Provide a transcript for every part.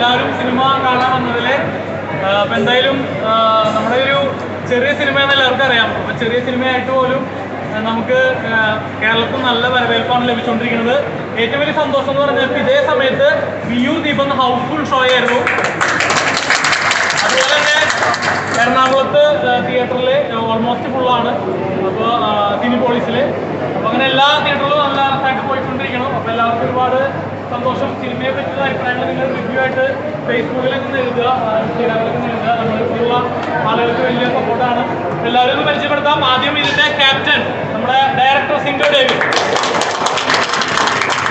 എല്ലാവരും സിനിമ കാണാൻ വന്നതിൽ അപ്പം എന്തായാലും നമ്മുടെ ഒരു ചെറിയ സിനിമ എന്ന് എല്ലാവർക്കും അറിയാം. അപ്പം ചെറിയ സിനിമയായിട്ട് പോലും നമുക്ക് കേരളത്തിൽ നല്ല വരവേൽപ്പാണ് ലഭിച്ചുകൊണ്ടിരിക്കുന്നത്. ഏറ്റവും വലിയ സന്തോഷം എന്ന് പറഞ്ഞാൽ ഇതേ സമയത്ത് വിയൂർ ദീപം ഹൗസ്ഫുൾ ഷോ ആയിരുന്നു. അതുപോലെ തന്നെ എറണാകുളത്ത് തിയേറ്ററിൽ ഓൾമോസ്റ്റ് ഫുള്ളാണ് അപ്പോൾ സിനിപോളിസിൽ അപ്പോൾ അങ്ങനെ എല്ലാ തിയേറ്ററിലും നല്ല രസമായിട്ട് പോയിക്കൊണ്ടിരിക്കണം. അപ്പോൾ എല്ലാവർക്കും ഒരുപാട് സന്തോഷം. സിനിമയെ പറ്റിയുള്ള അഭിപ്രായങ്ങൾ നിങ്ങൾ റിവ്യൂ ആയിട്ട് ഫേസ്ബുക്കിലൊക്കെ നൽകുക എഴുതുക നൽകുക ഒന്ന് എഴുതുക. ആളുകൾക്ക് വലിയ സപ്പോർട്ടാണ് എല്ലാവരും ഒന്ന് പരിചയപ്പെടുത്താം. ആദ്യം ഇതിന്റെ ക്യാപ്റ്റൻ നമ്മുടെ ഡയറക്ടർ സിംഗർ ഡേവിഡ്.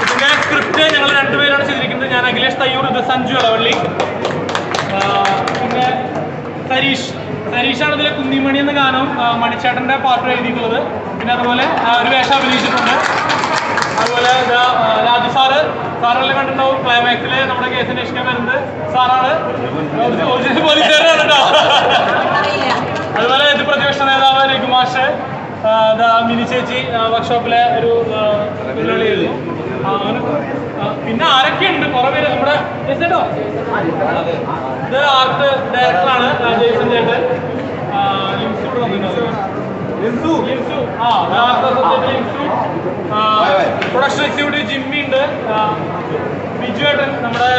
ഇതിന്റെ സ്ക്രിപ്റ്റ് ഞങ്ങൾ രണ്ടുപേരാണ് ചെയ്തിരിക്കുന്നത്. ഞാൻ അഖിലേഷ് തയ്യൂർ ഇത് സഞ്ജു ഇളവള്ളി പിന്നെ സരീഷ്. സരീഷാണ് ഇതിലെ കുന്നിമണി എന്ന ഗാനം മണിച്ചേട്ടന്റെ പാട്ട് എഴുതിയിട്ടുള്ളത്. പിന്നെ അതുപോലെ ഒരു വേഷം അഭിനയിച്ചിട്ടുണ്ട്. അതുപോലെ രാജു സാറ്. സാറെല്ലാം കണ്ടിട്ടുണ്ടാവും. ക്ലൈമാക്സിൽ നമ്മുടെ കേസ് അന്വേഷിക്കാൻ വരുന്നത്. സാറാണ്. പോലീസുകാരാണ് അതുപോലെ ഇത് പ്രതിപക്ഷ നേതാവ് രഘുമാഷ് മിനി ചേച്ചി വർക്ക്ഷോപ്പിലെ ഒരു പിന്നെ ആരൊക്കെയുണ്ട്? കുറെ പേര് നമ്മുടെ? ഇത് ആർട്ട് ഡയറക്ടറാണ് രാജേഷൻ ചേട്ടൻ ആ, ലിൻസു ലിൻസു? ആ art associate Linsu. Production executive Jimmy ഉണ്ട്. ബിജു ഏട്ടൻ നമ്മുടെ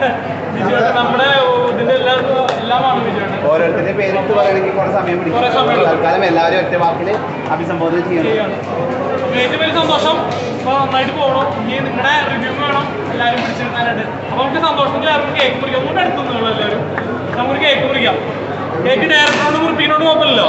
ബിജു ഏട്ടൻ നമ്മുടെ ഇതിന്റെ എല്ലാം എല്ലാമാണ് ബിജു ഏട്ടൻ. ഓരോരുത്തരുടെ പേരിട്ട് പറയണമെങ്കിൽ കുറെ സമയം പിടിക്കും. കുറെ സമയം എടുക്കും. തൽക്കാലം എല്ലാവരും ഒറ്റ വാക്കിൽ അഭിസംബോധന ചെയ്യണം. ഏറ്റവും വലിയ സന്തോഷം. നന്നായിട്ട് പോകണം. ഇനി നിങ്ങളുടെ റിവ്യൂ വേണം. നമുക്ക് സന്തോഷത്തിൽ ആർക്കും കേക്ക് മുറിക്കാം. ഒന്നും അടുത്തുനിന്നുള്ള എല്ലാവരും. നമുക്ക് കേക്ക് മുറിക്കാം. കേക്ക് ഡയറക്ടറോട് മുറിപ്പിക്കുന്നോണ്ട് കുഴപ്പമില്ലല്ലോ.